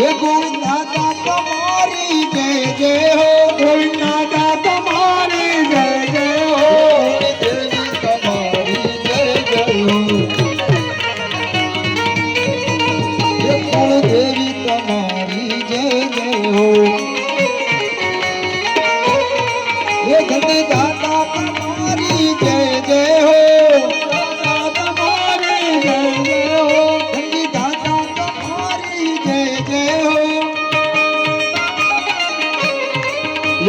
ગોવિંદાતા તમારી જય જય હો ગોવિંદાતા તમારી જય જય હો તમારી જય જય હો દેવી તમારી જય જય હો ગોવિંદાતા તમારી જય જય હો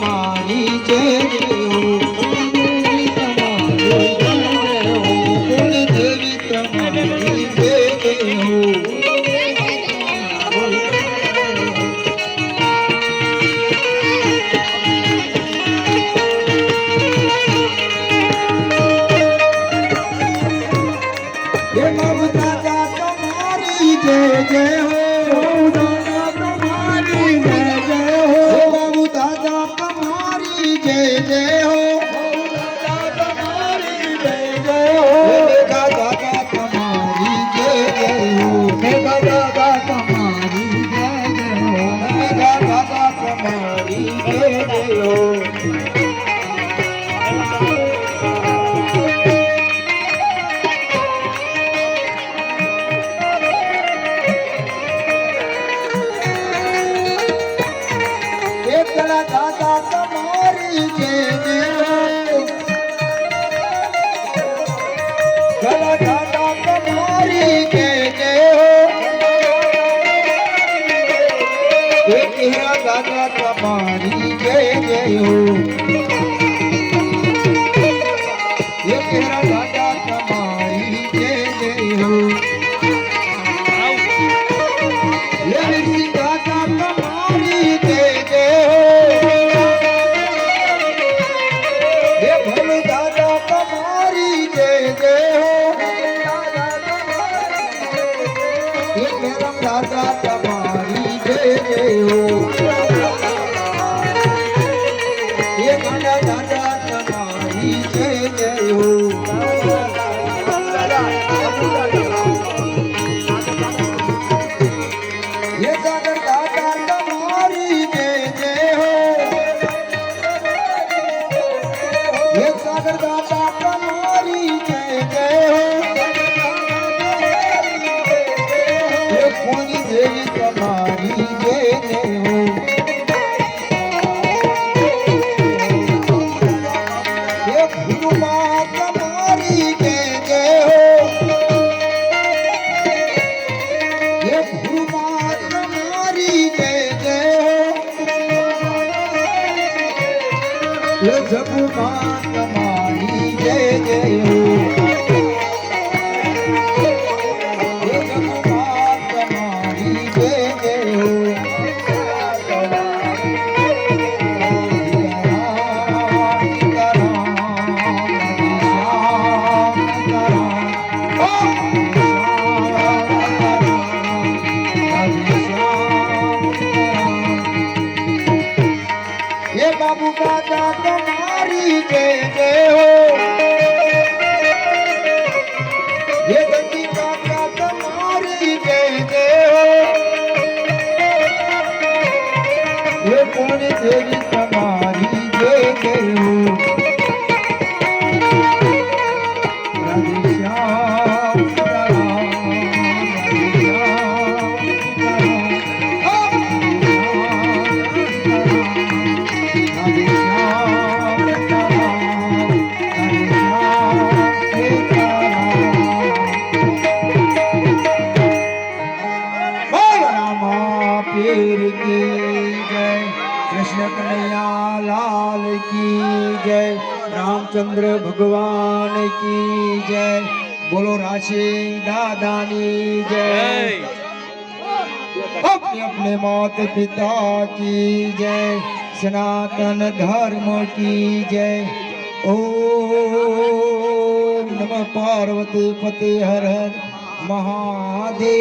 মা તમારી જય જય હો હે કરમ દાદા તમારી જય. જય હો જપુ માન મારી જય જય માતા તમારી જય જય હો. હે જગી માતા તમારી જય જય હો. હે પુણ્ય હો. કબીર કી જય કૃષ્ણ કનૈયા લાલ કી જય રામચંદ્ર ભગવાન કી જય બોલો રાશિંગ દાદાની જય अपने अपने मात पिता की जय सनातन धर्म की जय ओम नमः पार्वती पते हर हर महादेव